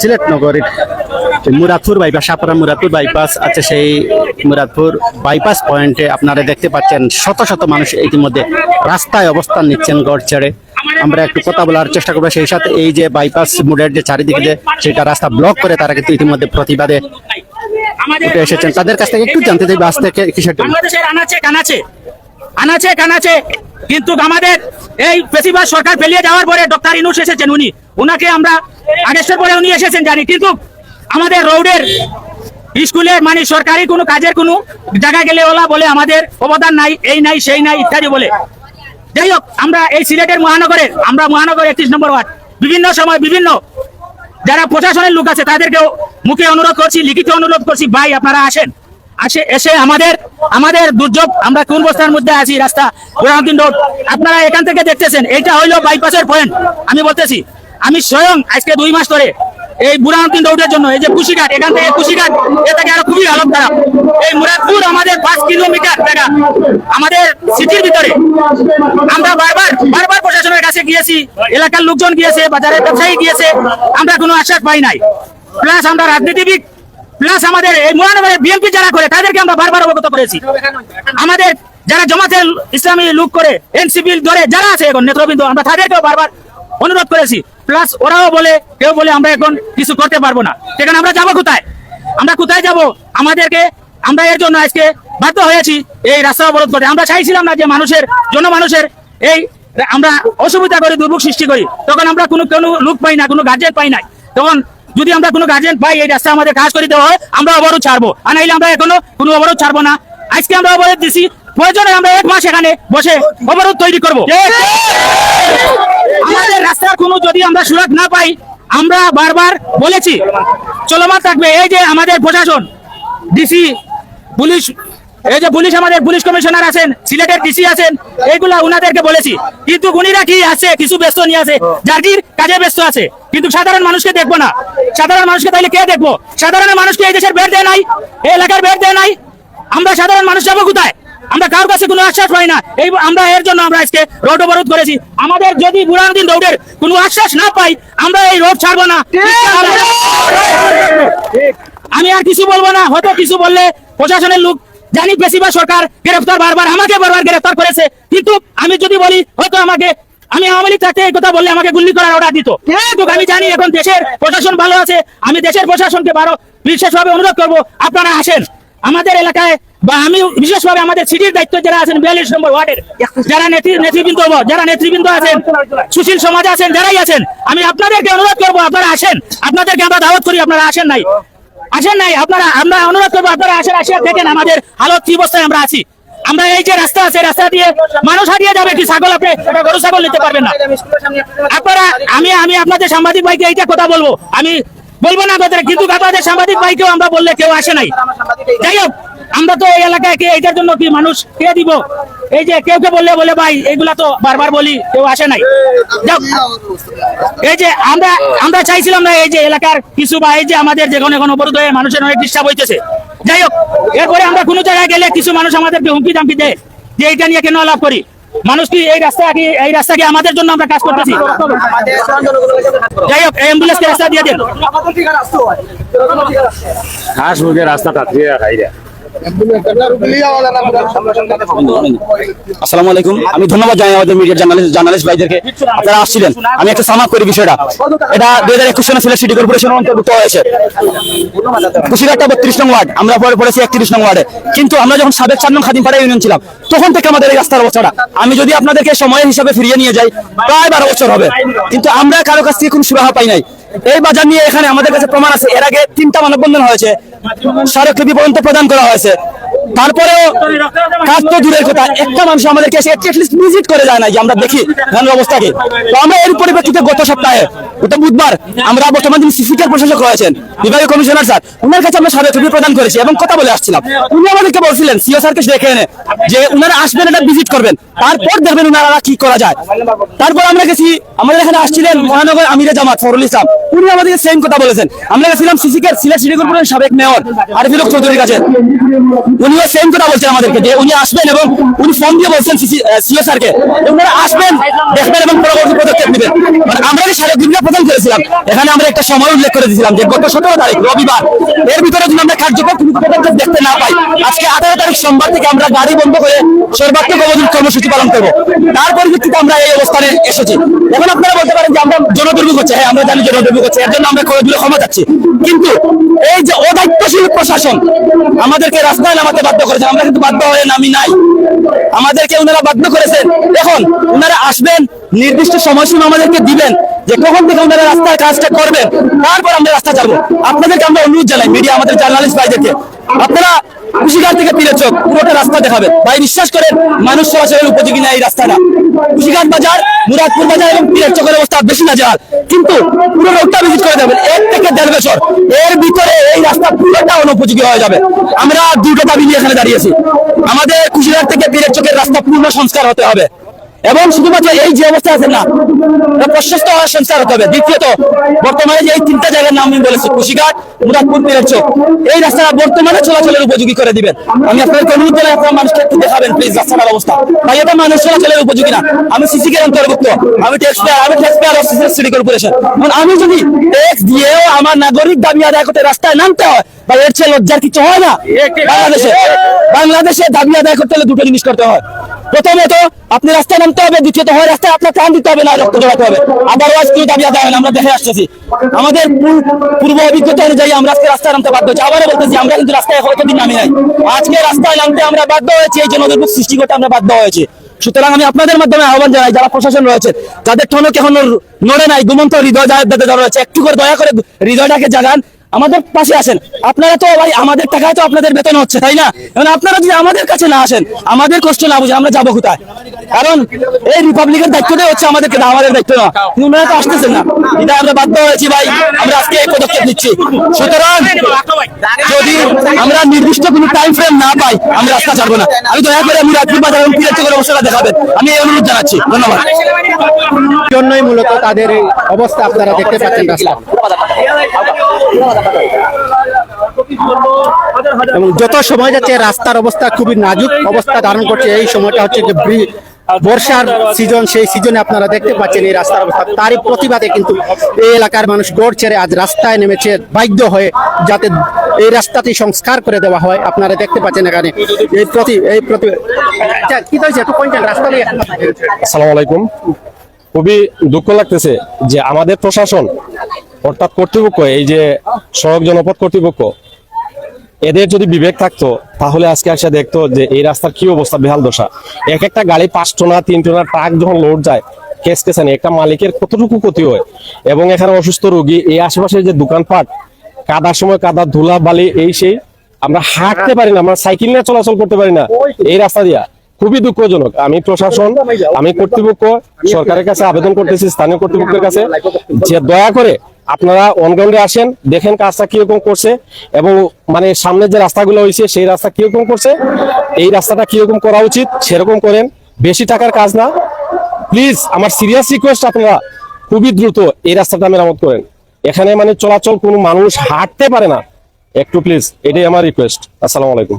সিলেট নগরীর মুরাদপুর বাইপাস সাপাড়া মুরাদপুর বাইপাস আছে সেই মুরাদপুর বাইপাস পয়েন্টে আপনারা দেখতে পাচ্ছেন শত শত মানুষ ইতিমধ্যে রাস্তায় অবস্থান নিচ্ছেন গড় ছেড়ে। আমরা একটু কথা বলার চেষ্টা করব সেই সাথে এই যে বাইপাস মোড়ের যে চারিদিকে যে সেটা রাস্তা ব্লক করে তারা কিন্তু ইতিমধ্যে প্রতিবাদে এসেছেন। তাদের কাছ থেকে একটু জানতে চাইবে, আজ থেকে কিসের আনাচে কানাচে। কিন্তু আমাদের এই বেশিরভাগ সরকার পেলিয়ে যাওয়ার পরে ডক্টর ইনুস এসেছেন উনি। উনাকে আমরা আগস্টের পরে উনি এসেছেন, জানি। কিন্তু আমাদের রোডের স্কুলে মানে সরকারি কোনো কাজের কোনো জায়গা গেলে ওলা বলে আমাদের অবদান নাই, এই নাই, সেই নাই, ইত্যাদি বলে। যাই হোক, আমরা এই সিলেটের মহানগরে, আমরা মহানগর একত্রিশ নম্বর ওয়ার্ড। বিভিন্ন সময় বিভিন্ন যারা প্রশাসনের লোক আছে, তাদেরকেও মুখে অনুরোধ করছি, লিখিত অনুরোধ করছি, ভাই, আপনারা আসেন। আসে, এসে আমাদের আমাদের দুর্যোগ আমরা কোন বস্তার মধ্যে আছি, রাস্তা বুরহানুদ্দিন রোড, আপনারা এখান থেকে দেখতেছেন, এইটা হইল বাইপাসের পয়েন্ট আমি বলতেছি। আমি স্বয়ং আজকে দুই মাস ধরে এই বুরহানুদ্দিন রোডের জন্য, এই যে কুশিঘাট, এখান থেকে কুশিঘাট এটাকে আরও খুবই হালত খারাপ এই মুরাদপুর আমাদের পাঁচ কিলোমিটার জায়গা, আমাদের সিটির ভিতরে। আমরা বারবার বারবার প্রশাসনের কাছে গিয়েছি, এলাকার লোকজন গিয়েছে, বাজারের ব্যবসায়ী গিয়েছে, আমরা কোনো আশ্বাস পাই নাই। প্লাস আমরা রাজনীতিবিদ প্লাস আমাদের এই মহানগরে বিএনপি যারা করে, তাদেরকে আমরা বারবার অবগত করেছি। আমাদের যারা জমাতের ইসলামী লোক করে এনসিপি ধরে যারা আছে এখন, নেতৃবৃন্দ, আমরা তাদেরকেও বারবার অনুরোধ করেছি। প্লাস ওরাও বলে, কেউ বলে আমরা এখন কিছু করতে পারব না। সেখানে আমরা যাব কোথায়? আমরা কোথায় যাব? আমাদেরকে আমরা এর জন্য আজকে বাধ্য হয়েছি এই রাস্তা অবরোধ করতে। আমরা চাইছিলাম না যে মানুষের, জনমানুষের এই আমরা অসুবিধা করি দুর্ভোগ সৃষ্টি করি। তখন আমরা কোনো কোনো লোক পাই না, কোনো গার্জেন পাই নাই। তখন যদি আমরা কোনো গার্জেন পাই এই রাস্তা আমাদের কাজ করে দেওয়া হয়, আমরা অবরোধ ছাড়বো। আর নাইলে আমরা এখনও কোনো অবরোধ ছাড়বো না। আজকে আমরা অবরোধ দিছি। প্রয়োজনে আমরা এক মাস এখানে বসে অবরোধ তৈরি করব। আমাদের রাস্তার কোনো যদি আমরা সুরাত না পাই, আমরা বারবার বলেছি, চলমান থাকবে। এই যে আমাদের প্রশাসন ডিসি পুলিশ এই যে পুলিশ আমাদের পুলিশ কমিশনার আছেন সিলেটের ডিসি আছেন এইগুলা উনাদেরকে বলেছি। কিন্তু উনিরা কি আছে কিছু ব্যস্ত নিয়ে আছে জার্জির কাজে ব্যস্ত আছে। কিন্তু সাধারণ মানুষকে দেখব না। সাধারণ মানুষকে তাইলে কে দেখব? সাধারণ মানুষকে এই দেশের বের দেয় নাই এই এলাকার বের দেয় নাই। আমরা সাধারণ মানুষ যাব কোথায়? আমরা কারোর কাছে কোনো আশ্বাস পাই না। এই আমরা এর জন্য আমরা আজকে রোড অবরোধ করেছি। আমাদের যদি বুড়ানুদ্দিন রোডের কোনো আশ্বাস না পাই আমরা এই রোড ছাড়বো না। আমি আর কিছু বলব না। হয়তো কিছু বললে প্রশাসনের লোক জানি বেশিরভাগ সরকার গ্রেফতার বারবার আমাকে বারবার গ্রেফতার করেছে। কিন্তু আমি যদি বলি হয়তো আমাকে আমি আওয়ামী লীগ থাকতে এই কথা বললে আমাকে গুলি করার অর্ডার দিত। কিন্তু আমি জানি এখন দেশের প্রশাসন ভালো আছে। আমি দেশের প্রশাসনকে বারো বিশেষভাবে অনুরোধ করব আপনারা আসেন। আমাদের এলাকায় বা আমি বিশেষভাবে আমাদের সিটির দায়িত্ব যারা আছেন বিয়াল্লিশ নম্বর ওয়ার্ডের যারা নেত্রী নেতৃবৃন্দ যারা নেতৃবৃন্দ আছেন সুশীল সমাজ আছেন যারাই আছেন আমি আপনাদেরকে অনুরোধ করব আপনারা আসেন। আপনাদেরকে আমরা দাওয়াত করি আপনারা আসেন নাই। আসেন নাই? আপনারা, আমরা অনুরোধ করব, আপনারা আসেন, আসিয়া দেখেন আমাদের হালত কি অবস্থায় আমরা আছি। আমরা এই যে রাস্তা আছে, রাস্তা দিয়ে মানুষ হারিয়ে যাবে কি ছাগল আপনি? গরু, ছাগল নিতে পারবেন না। আপনারা, আমি আমি আপনাদের সাংবাদিক ভাইকে এইটা কথা বলব। আমি বলব না আপনাদের, কিন্তু আপনাদের সাংবাদিক ভাইকেও আমরা বললে কেউ আসে নাই। যাই হোক, আমরা তো এই এলাকায় এইটার জন্য কি মানুষ কে দিব? এই যে কেউ কে বললে বলে, ভাই এইগুলা তো বারবার বলি, কেউ আসে নাই। এই যে আমরা আমরা চাইছিলাম না এই যে এলাকার কিছু বা এই যে আমাদের যেখানে এখন অবরোধ হয়ে মানুষের অনেক ডিস্টার্ব হইতেছে। যাই হোক, এরপরে আমরা কোনো জায়গায় গেলে কিছু মানুষ আমাদেরকে হুমকি দামকি দেয় যে এইটা নিয়ে কেন লাভ করি। মানুষ কি এই রাস্তা কি, এই রাস্তা কি আমাদের জন্য আমরা কাজ করতেছি? যাই হোক অ্যাম্বুলেন্সকে রাস্তা দিয়ে দিন। মুখে রাস্তাটা দিয়ে খাইরা আসসালামু আলাইকুম। আমি ধন্যবাদ জানাই আমাদের জার্নালিস্ট জার্নালিস্ট ভাইদেরকে। আপনারা আসছিলেন। আমি একটা করি বিষয়টা। এটা দুই হাজার একুশ সালে সিলেট সিটি কর্পোরেশন অন্তর্ভুক্ত হয়েছে। কুশিঘাটটা বত্রিশ নং ওয়ার্ড। আমরা পরে পড়েছি একত্রিশ নং ওয়ার্ডে। কিন্তু আমরা যখন সাবেক চার নং খাদিমপাড়া ইউনিয়ন ছিলাম, তখন থেকে আমাদের এই রাস্তার অবস্থাটা। আমি যদি আপনাদেরকে সময়ের হিসাবে ফিরিয়ে নিয়ে যাই, প্রায় বারো বছর হবে। কিন্তু আমরা কারও কাছ থেকে কোনো সুরাহা পাই নাই। এই বাজার নিয়ে এখানে আমাদের কাছে প্রমাণ আছে। এর আগে তিনটা মানববন্ধন হয়েছে। স্মারকলিপি পর্যন্ত প্রদান করা হয়েছে। তারপরেও কাজ তো দূরের কথা। একটা মানুষ এসে অ্যাটলিস্ট ভিজিট করে যায় না যে আমরা দেখি ধানের অবস্থা কি। তো আমরা এর পরিপ্রেক্ষিতে গত সপ্তাহে, গত বুধবার আমরা বর্তমান যিনি সিসিটিআর প্রশাসক রয়েছেন, বিভাগীয় কমিশনার স্যার ওনার কাছে আমরা স্মারকলিপি প্রদান করেছি এবং কথা বলে আসছিলাম। উনি আমাদেরকে বলছিলেন, সিও স্যারকে ডেকে এনে যে উনারা আসবেন, এটা ভিজিট করবেন। তারপর দেখবেন উনারা কি করা যায়। তারপর আমরা গেছি, আমাদের এখানে আসছিলেন মহানগর আমিরে জামাত ফরুল ইসলাম। উনি আমাদেরকে সেম কথা বলেছেন। আমরা গেছিলাম সিসিকের সিলেট সিটি কর্পোরেশন সাবেক মেয়র আরিফুল চৌধুরীর কাছে। উনি উনিও সেম কথা বলছেন আমাদেরকে, যে উনি আসবেন এবং উনি ফোন দিয়ে বলছেন সিও স্যারকে। ওনারা আসবেন, দেখবেন এবং পরবর্তী পদক্ষেপ নেবেন। মানে আমরা সারা দিনটা প্রদান করেছিলাম, এখানে আমরা একটা সময় উল্লেখ করে দিয়েছিলাম যে গত সতেরো তারিখ, রবিবার, এর ভিতরে যদি আমরা কার্যকর কোনো পদক্ষেপ দেখতে না পাই, আজকে আঠারো তারিখ সোমবার থেকে আমরা গাড়ি বন্ধ করে সর্বাত্মক কর্মসূচি পালন করব। তার পরিপ্রেক্ষিতে আমরা এই অবস্থানে এসেছি। এখন আপনারা বলতে পারেন যে আমরা জনদুর্ভোগ হচ্ছে। হ্যাঁ আমরা জানি জনদুর্ভোগ হচ্ছে, এর জন্য আমরা করে দূরে ক্ষমা কিন্তু এই যে অদায়িত্বশীল প্রশাসন, আমাদেরকে রাস্তায় নামাতে বাধ্য করেছে আমরা কিন্তু বাধ্য হয়ে নামি নাই। আমাদেরকে ওনারা বাধ্য করেছেন। দেখুন ওনারা আসবেন, নির্দিষ্ট সময়সীমা আমাদেরকে দিবেন যে কখন থেকে ওনারা রাস্তার কাজটা করবেন। তারপর আমরা রাস্তা যাব। আপনাদেরকে আমরা অনুরোধ জানাই মিডিয়া আমাদের জার্নালিস্ট ভাইদেরকে। আপনারা কুশিঘাট থেকে পীরের চোখ, পুরোটা রাস্তা দেখাবে। ভাই বিশ্বাস করেন, মানুষ চলাচলের উপযোগী না এই রাস্তাটা। কুশিঘাট বাজার, মুরাদপুর বাজার এবং পীরের চোখের অবস্থা বেশি না যাওয়ার কিন্তু পুরো রোডটা ভিজিট করে দেবেন, এক থেকে দেড় বছর। এর ভিতরে এই রাস্তা পুরোটা অনুপযোগী হয়ে যাবে। আমরা দুটো দাবি নিয়ে এখানে দাঁড়িয়েছি। আমাদের কুশিঘাট থেকে পীরের চোখের রাস্তা পূর্ণ সংস্কার হতে হবে। এবং শুধুমাত্র এই যে অবস্থা আছে না প্রশস্ত হওয়ার সংস্কার হতে হবে। দ্বিতীয়ত বর্তমানে যে এই তিনটা জায়গার নাম আমি বলেছি কুশিঘাট মুরাদপুর পীরের চোখ এই রাস্তাটা বর্তমানে চলাচলের উপযোগী করে দিবেন। আমি আপনাদের অনুরোধ জানাই আপনার মানুষকে একটু দেখাবেন প্লিজ রাস্তাটার অবস্থা। ভাই এটা মানুষ চলাচলের উপযোগী না। আমি সিসি এর অন্তর্ভুক্ত। আমি ট্যাক্স পেয়ার আমি taxpayer of city corporation এখন আমি যদি ট্যাক্স দিয়েও আমার নাগরিক দাবি আদায় করতে রাস্তায় নামতে হয় বা এর চেয়ে লজ্জার কিছু হয় না? বাংলাদেশে বাংলাদেশে দাবি আদায় করতে হলে দুটো জিনিস করতে হয়। প্রথমত আপনি রাস্তায় নামতে হবে, দ্বিতীয়ত হয় রাস্তায় আপনার প্রাণ দিতে হবে, না রক্ত জড়াতে হবে। আদারওয়াইজ কোনো দাবি আদায় আমরা দেখে আসতেছি। আমাদের পূর্ব অভিজ্ঞতা অনুযায়ী আমরা আজকে রাস্তায় নামতে বাধ্য হচ্ছি আবারও বলতেছি, আমরা কিন্তু রাস্তায় কতদিন নামি নাই। আজকে রাস্তায় নামতে আমরা বাধ্য হয়েছি, এই জনদুর্ভোগ সৃষ্টি করতে আমরা বাধ্য হয়েছি। সুতরাং আমি আপনাদের মাধ্যমে আহ্বান জানাই, যারা প্রশাসন রয়েছে, যাদের টনক এখন নড়ে নাই, ঘুমন্ত হৃদয় যাদের রয়েছে, একটু করে দয়া করে হৃদয়টাকে জাগান। আমাদের পাশে আসেন। আপনারা তো ভাই আমাদের টাকায় তো আপনাদের বেতন হচ্ছে, তাই না? এখন আপনারা যদি আমাদের কাছে না আসেন, আমাদের কষ্ট না বুঝে আমরা যাব কোথায়? কারণ এই রিপাবলিকের দায়িত্বটাই হচ্ছে আমাদেরকে আমাদের দায়িত্ব না। ওনারা তো আসতেছেন না। এটা আমরা বাধ্য হয়েছি ভাই, আমরা আজকে এই পদক্ষেপ নিচ্ছি। সুতরাং যদি আমরা নির্দিষ্ট কোনো টাইম ফ্রেম না পাই, আমরা রাস্তা ছাড়বো না। আমি দয়া করে আমি রাজপুর বাজার এবং পিরাজ চকের অবস্থাটা দেখাবেন। আমি এই অনুরোধ জানাচ্ছি। ধন্যবাদ। জন্যই মূলত তাদের অবস্থা আপনারা দেখতে পাচ্ছেন রাস্তা এবং যত সময় যাচ্ছে রাস্তার অবস্থা খুবই নাজুক অবস্থা ধারণ করছে এই সময়টা হচ্ছে যে বর্ষার সিজন সেই সিজনে আপনারা দেখতে পাচ্ছেন এই রাস্তার অবস্থা। তারই প্রতিবাদে কিন্তু এই এলাকার মানুষ গড় ছেড়ে আজ রাস্তায় নেমেছে বাধ্য হয়ে যাতে এই রাস্তাটি সংস্কার করে দেওয়া হয়। আপনারা দেখতে পাচ্ছেন এখানে এই প্রতি এই প্রতি আচ্ছা, কি হয়েছে? রাস্তা নিয়ে আসসালামু আলাইকুম। খুবই দুঃখ লাগতেছে যে আমাদের প্রশাসন অর্থাৎ কর্তৃপক্ষ, এই যে সড়ক জনপথ কর্তৃপক্ষ, এদের যদি বিবেক থাকতো, তাহলে আজকে আসে দেখতো যে এই রাস্তার কি অবস্থা, বেহাল দশা। এক একটা গাড়ি পাঁচ টোনা, তিন টনা ট্রাক যখন লোড যায়, কেস কেসে একটা মালিকের কতটুকু ক্ষতি হয়? এবং এখানে অসুস্থ রোগী, এই আশেপাশে যে দোকানপাট, কাদার সময় কাদা, ধুলা, বালি, এই সেই, আমরা হাঁটতে পারি না, আমরা সাইকেল নিয়ে চলাচল করতে পারি না, এই রাস্তা দিয়া। খুবই দুঃখজনক। আমি প্রশাসন, আমি কর্তৃপক্ষ, সরকারের কাছে আবেদন করতেছি, স্থানীয় কর্তৃপক্ষের কাছে, যে দয়া করে আপনারা অনগ্রাউন্ডে আসেন, দেখেন কাজটা কীরকম করছে এবং মানে সামনে যে রাস্তাগুলো হয়েছে, সেই রাস্তা কীরকম করছে, এই রাস্তাটা কীরকম করা উচিত সেরকম করেন, বেশি টাকার কাজ না। প্লিজ আমার সিরিয়াস রিকোয়েস্ট আপনারা খুবই দ্রুত এই রাস্তাটা মেরামত করেন। এখানে মানে চলাচল কোনো মানুষ হাঁটতে পারে না। একটু প্লিজ এটাই আমার রিকোয়েস্ট আসসালামু আলাইকুম।